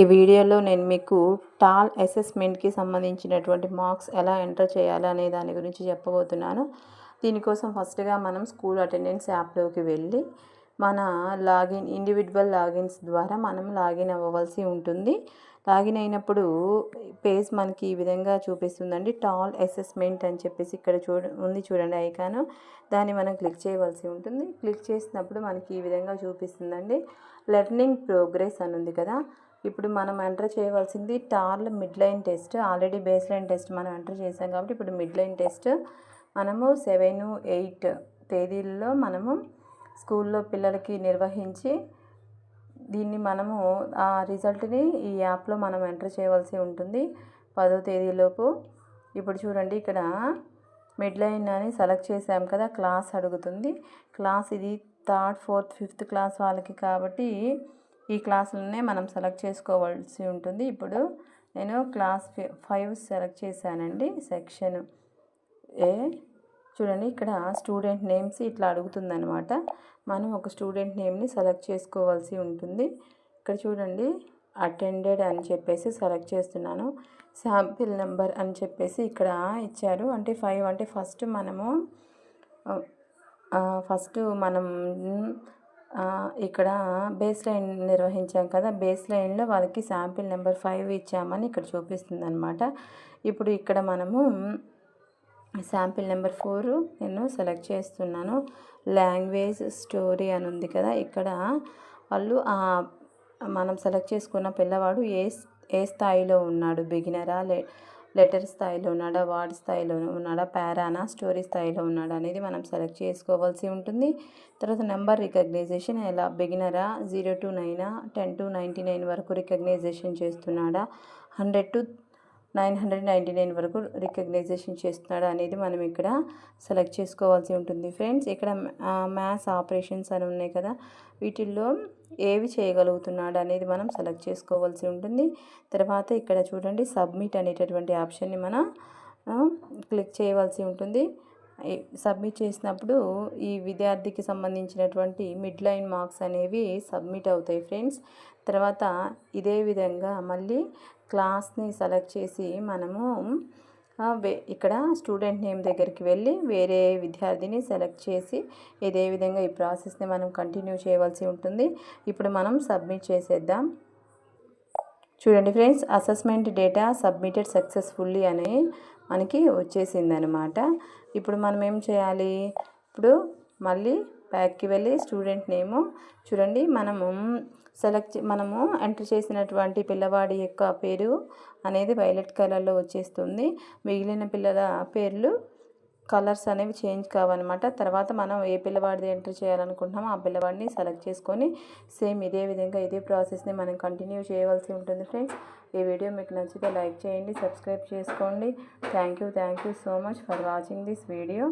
ఈ వీడియోలో నేను మీకు టాల్ అసెస్మెంట్కి సంబంధించినటువంటి మార్క్స్ ఎలా ఎంటర్ చేయాలి అనే దాని గురించి చెప్పబోతున్నాను. దీనికోసం ఫస్ట్గా మనం స్కూల్ అటెండెన్స్ యాప్లోకి వెళ్ళి మన లాగిన్ ఇండివిజువల్ లాగిన్స్ ద్వారా మనం లాగిన్ అవ్వవలసి ఉంటుంది. లాగిన్ అయినప్పుడు పేజ్ మనకి ఈ విధంగా చూపిస్తుందండి. టాల్ అసెస్మెంట్ అని చెప్పేసి ఇక్కడ చూ ఉంది చూడండి ఐకాను. దాన్ని మనం క్లిక్ చేయవలసి ఉంటుంది. క్లిక్ చేసినప్పుడు మనకి ఈ విధంగా చూపిస్తుందండి. లెర్నింగ్ ప్రోగ్రెస్ అని ఉంది కదా. ఇప్పుడు మనం ఎంటర్ చేయవలసింది TaRL mid line test already base line test మనం ఎంటర్ చేసాం కాబట్టి ఇప్పుడు మిడ్ లైన్ టెస్ట్ మనము సెవెన్ ఎయిట్ తేదీల్లో మనము స్కూల్లో పిల్లలకి నిర్వహించి దీన్ని మనము ఆ రిజల్ట్ని ఈ యాప్లో మనం ఎంటర్ చేయవలసి ఉంటుంది. పదో తేదీలోపు. ఇప్పుడు చూడండి ఇక్కడ మిడ్ లైన్ అని సెలెక్ట్ చేసాం కదా క్లాస్ అడుగుతుంది. క్లాస్ ఇది థర్డ్ ఫోర్త్ ఫిఫ్త్ క్లాస్ వాళ్ళకి కాబట్టి ఈ క్లాసులనే మనం సెలెక్ట్ చేసుకోవాల్సి ఉంటుంది. ఇప్పుడు నేను క్లాస్ ఫైవ్ సెలెక్ట్ చేశానండి. Section A. చూడండి ఇక్కడ స్టూడెంట్ నేమ్స్ ఇట్లా అడుగుతుందనమాట మనం ఒక స్టూడెంట్ నేమ్ని సెలెక్ట్ చేసుకోవాల్సి ఉంటుంది. ఇక్కడ చూడండి అటెండెడ్ అని చెప్పేసి సెలెక్ట్ చేస్తున్నాను. శాంపిల్ నెంబర్ అని చెప్పేసి ఇక్కడ ఇచ్చారు. అంటే ఫైవ్ అంటే ఫస్ట్ మనము ఫస్ట్ మనం ఇక్కడ బేస్ లైన్ నిర్వహించాం కదా. బేస్ లైన్లో వాళ్ళకి శాంపిల్ నెంబర్ ఫైవ్ ఇచ్చామని ఇక్కడ చూపిస్తుంది అనమాట ఇప్పుడు ఇక్కడ మనము శాంపిల్ నెంబర్ ఫోర్ నేను సెలెక్ట్ చేస్తున్నాను. లాంగ్వేజ్ స్టోరీ అని ఉంది కదా. ఇక్కడ వాళ్ళు మనం సెలెక్ట్ చేసుకున్న పిల్లవాడు ఏ ఏ స్థాయిలో ఉన్నాడు? బిగినరా లే లెటర్ స్థాయిలో ఉన్నాడా వార్డ్ స్థాయిలో ఉన్నాడా పారానా స్టోరీ స్థాయిలో ఉన్నాడా అనేది మనం సెలెక్ట్ చేసుకోవాల్సి ఉంటుంది. తర్వాత నెంబర్ రికగ్నైజేషన్ ఎలా? బిగినరా జీరో టు నైనా టెన్ టు నైంటీ నైన్ వరకు రికగ్నైజేషన్ చేస్తున్నాడా? Hundred to nine hundred ninety nine వరకు రికగ్నైజేషన్ చేస్తున్నాడు అనేది మనం ఇక్కడ సెలెక్ట్ చేసుకోవాల్సి ఉంటుంది. ఫ్రెండ్స్ ఇక్కడ మ్యాథ్స్ ఆపరేషన్స్ అని ఉన్నాయి కదా వీటిల్లో ఏవి చేయగలుగుతున్నాడు అనేది మనం సెలెక్ట్ చేసుకోవాల్సి ఉంటుంది. తర్వాత ఇక్కడ చూడండి సబ్మిట్ అనేటటువంటి ఆప్షన్ని మనం క్లిక్ చేయవలసి ఉంటుంది. సబ్మిట్ చేసినప్పుడు ఈ విద్యార్థికి సంబంధించినటువంటి మిడ్ లైన్ మార్క్స్ అనేవి సబ్మిట్ అవుతాయి ఫ్రెండ్స్. తర్వాత ఇదే విధంగా మళ్ళీ క్లాస్ని సెలెక్ట్ చేసి మనము ఇక్కడ స్టూడెంట్ నేమ్ దగ్గరికి వెళ్ళి వేరే విద్యార్థిని సెలెక్ట్ చేసి ఇదే విధంగా ఈ ప్రాసెస్ని మనం కంటిన్యూ చేయవలసి ఉంటుంది. ఇప్పుడు మనం సబ్మిట్ చేసేద్దాం. చూడండి friends assessment data submitted successfully అని మనకి వచ్చేసింది అనమాట ఇప్పుడు మనం ఏం చేయాలి? ఇప్పుడు మళ్ళీ బ్యాక్కి వెళ్ళి స్టూడెంట్ నేము. చూడండి మనము సెలెక్ట్ మనము ఎంటర్ చేసినటువంటి పిల్లవాడి యొక్క పేరు అనేది వైలెట్ కలర్లో వచ్చేస్తుంది. మిగిలిన పిల్లల పేర్లు కలర్స్ అనేవి చేంజ్ కావన్నమాట. తర్వాత మనం ఏ పిల్లవాడిది ఎంటర్ చేయాలనుకుంటున్నామో ఆ పిల్లవాడిని సెలెక్ట్ చేసుకొని సేమ్ ఇదే విధంగా ఇదే ప్రాసెస్ని మనం కంటిన్యూ చేయవలసి ఉంటుంది ఫ్రెండ్స్. ఈ వీడియో మీకు నచ్చితే లైక్ చేయండి సబ్స్క్రైబ్ చేసుకోండి. Thank you thank you so much for watching this video.